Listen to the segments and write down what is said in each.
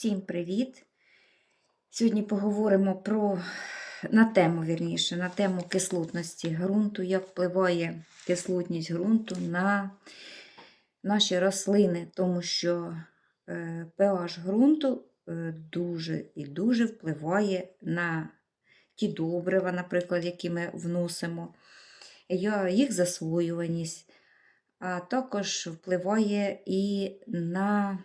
Всім привіт! Сьогодні поговоримо про на тему, вірніше, на тему кислотності ґрунту, як впливає кислотність ґрунту на наші рослини, тому що е, pH ґрунту е, дуже і дуже впливає на ті добрива, наприклад, які ми вносимо, їх засвоюваність, а також впливає і на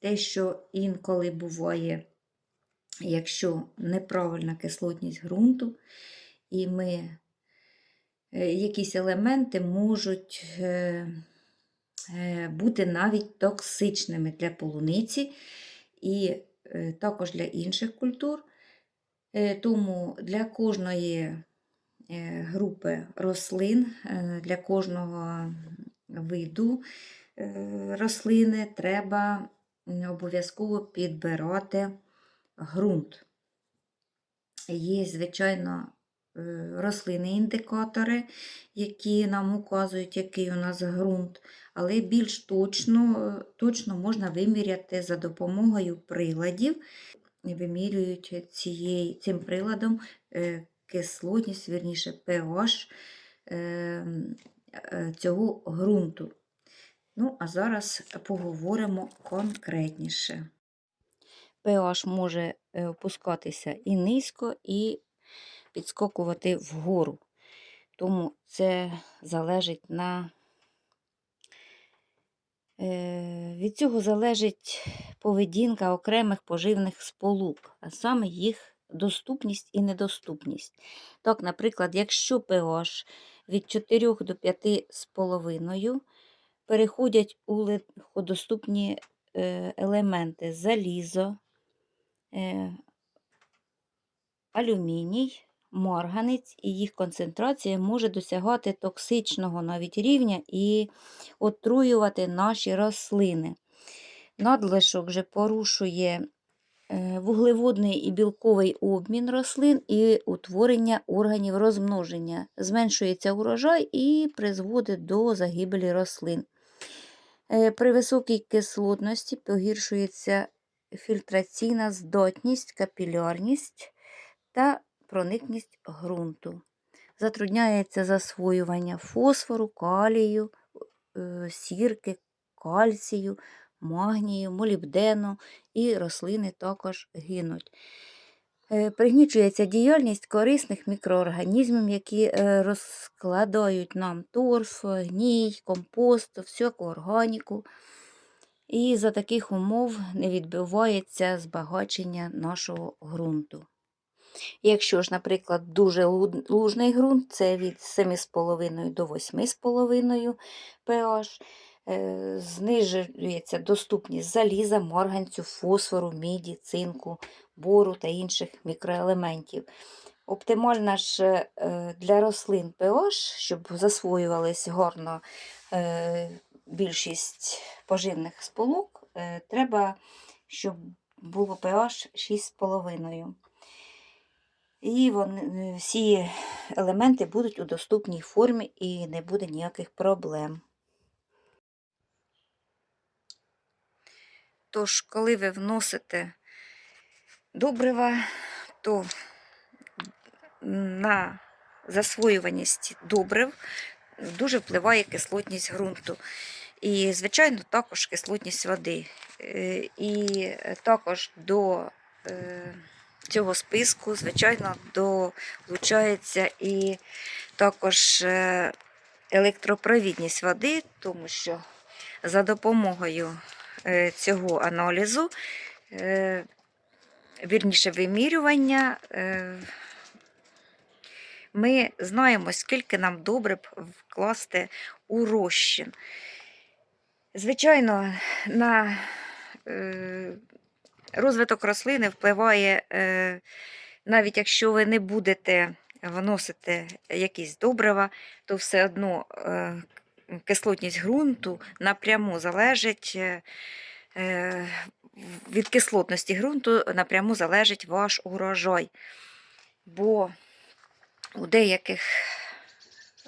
те, що інколи буває, якщо неправильна кислотність ґрунту, і ми е, якісь елементи можуть е, е, бути навіть токсичними для полуниці і також для інших культур. Тому для кожної групи рослин, для кожного виду рослини треба обов'язково підбирати ґрунт. Є, звичайно, е, рослини-індикатори, які нам указують, який у нас ґрунт, але більш точно, точно можна виміряти за допомогою приладів. Вимірюють цієї, цим приладом е, кислотність, вірніше pH е, цього ґрунту. Ну, а зараз поговоримо конкретніше. pH може е, опускатися і низько, і підскокувати вгору. Тому це залежить на Е, від цього залежить поведінка окремих поживних сполук, а саме їх доступність і недоступність. Так, наприклад, якщо pH від 4 до 5,5 переходять у легкодоступні е, елементи залізо, е, алюміній, марганець, і їх концентрація може досягати токсичного навіть рівня і отруювати наші рослини. Надлишок же порушує е, вуглеводний і білковий обмін рослин і утворення органів розмноження, зменшується урожай і призводить до загибелі рослин. Е, При високій кислотності погіршується фільтраційна здатність, капілярність та проникність ґрунту. Затрудняється засвоювання фосфору, калію, е, сірки, кальцію, магнію, молібдену і рослини також гинуть. Е, Пригнічується діяльність корисних мікроорганізмів, які е, розкладають нам торф, гній, компост, всяку органіку. І за таких умов не відбувається збагачення нашого ґрунту. Якщо ж, наприклад, дуже лужний ґрунт, це від 7,5 до 8,5 pH, знижується доступність заліза, марганцю, фосфору, міді, цинку, бору та інших мікроелементів. Оптимальна ж е, для рослин pH, щоб засвоювались гарно е, більшість поживних сполук, е, треба, щоб було pH 6,5. І вони, е, всі елементи будуть у доступній формі і не буде ніяких проблем. Тож, коли ви вносите добрива, то на засвоюваність добрив дуже впливає кислотність ґрунту. І, звичайно, також кислотність води. Е, І також до е, цього списку, звичайно, долучається і також е, електропровідність води, тому що за допомогою цього аналізу, е, вірніше вимірювання, е, ми знаємо, скільки нам добре б вкласти у розчин. Звичайно, на е, розвиток рослини впливає, е, навіть якщо ви не будете вносити якісь добрива, то все одно е, кислотність ґрунту напряму залежить е, е, від кислотності ґрунту напряму залежить ваш урожай. Бо у деяких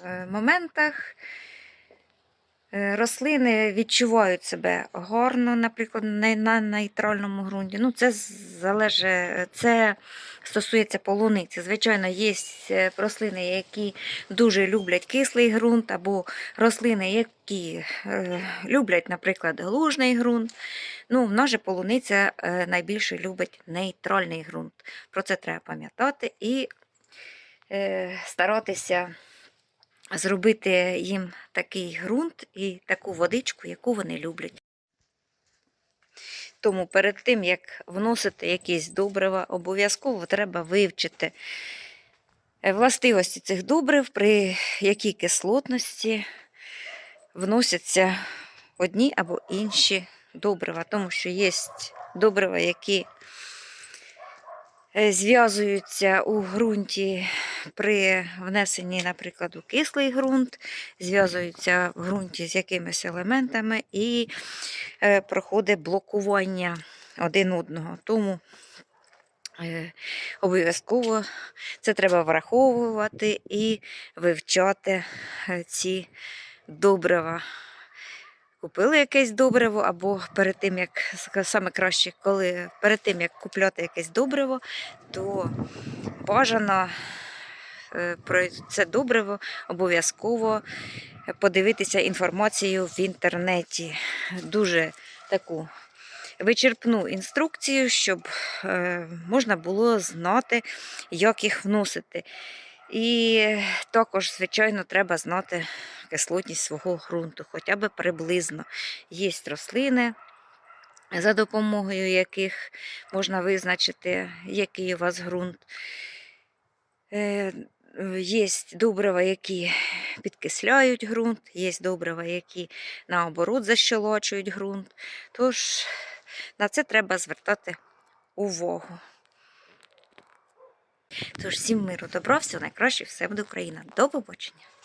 е, моментах Рослини відчувають себе гарно, наприклад, на, нейтральному ґрунті. Ну, це залежить, це стосується полуниці. Звичайно, є е, рослини, які дуже люблять кислий ґрунт, або рослини, які е, люблять, наприклад, лужний ґрунт. Ну, в нас же полуниця е, найбільше любить нейтральний ґрунт. Про це треба пам'ятати і е, старатися зробити їм такий ґрунт і таку водичку, яку вони люблять. Тому перед тим, як вносити якісь добрива, обов'язково треба вивчити е, властивості цих добрив, при якій кислотності вносяться одні або інші добрива, тому що є добрива, які зв'язуються у ґрунті при внесенні, наприклад, у кислий ґрунт, зв'язуються в ґрунті з якимись елементами і е, проходить блокування один одного. Тому е, обов'язково це треба враховувати і вивчати е, ці добрива. Купили якесь добриво, або перед тим, як саме краще, коли перед тим, як купляти якесь добриво, то бажано е, про це добриво обов'язково подивитися інформацію в інтернеті. Дуже таку вичерпну інструкцію, щоб е, можна було знати, як їх вносити. І також, звичайно, треба знати кислотність свого ґрунту, хоча б приблизно. Є рослини, за допомогою яких можна визначити, який у вас ґрунт. Е, Є добрива, які підкисляють ґрунт, є добрива, які наоборот защолочують ґрунт. Тож на це треба звертати увагу. Тож всім миру, добра, всього найкраще, все буде Україна. До побачення!